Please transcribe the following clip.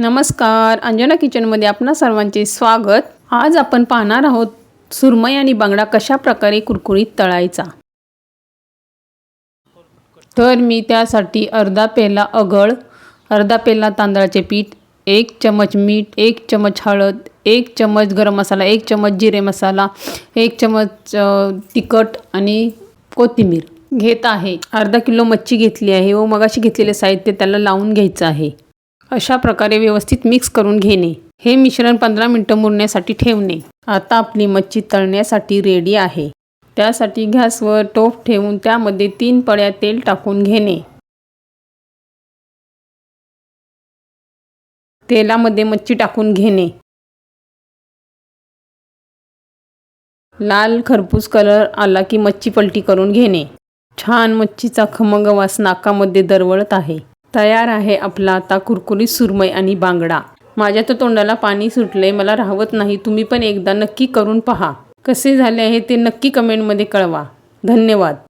नमस्कार. अंजना किचनमध्ये आपणा सर्वांचे स्वागत. आज आपण पाहणार आहोत सुरमई आणि बांगडा कशा प्रकारे कुरकुरीत तळायचा. तर मी त्यासाठी अर्धा पेला अगळ अर्धा पेला तांदळाचे पीठ एक चमच मीठ एक चमच हळद एक चमच गरम मसाला एक चमच जिरे मसाला एक चमच तिखट आणि कोथिंबीर घेत आहे. अर्धा किलो मच्छी घेतली आहे व मगाशी घेतलेले साहित्य त्याला लावून घ्यायचं आहे. अशा प्रकारे व्यवस्थित मिक्स करून घेणे. हे मिश्रण पंधरा मिनटं मुरण्यासाठी ठेवणे. आता आपली मच्छी तळण्यासाठी रेडी आहे. त्यासाठी गॅसवर टोप ठेवून त्यामध्ये तीन पळ्या तेल टाकून घेणे. तेलामध्ये मच्छी टाकून घेणे. लाल खरपूस कलर आला की मच्छी पलटी करून घेणे. छान मच्छीचा खमंग वास नाकामध्ये दरवळत आहे. तयार आहे आपला. आता कुरकुरीत सुरमई आणि बांगडा. माझ्या तर तोंडाला पाणी सुटले मला राहवत नाही. तुम्ही पण एकदा नक्की करून पहा. कसे झाले आहे ते नक्की कमेंटमध्ये कळवा. धन्यवाद.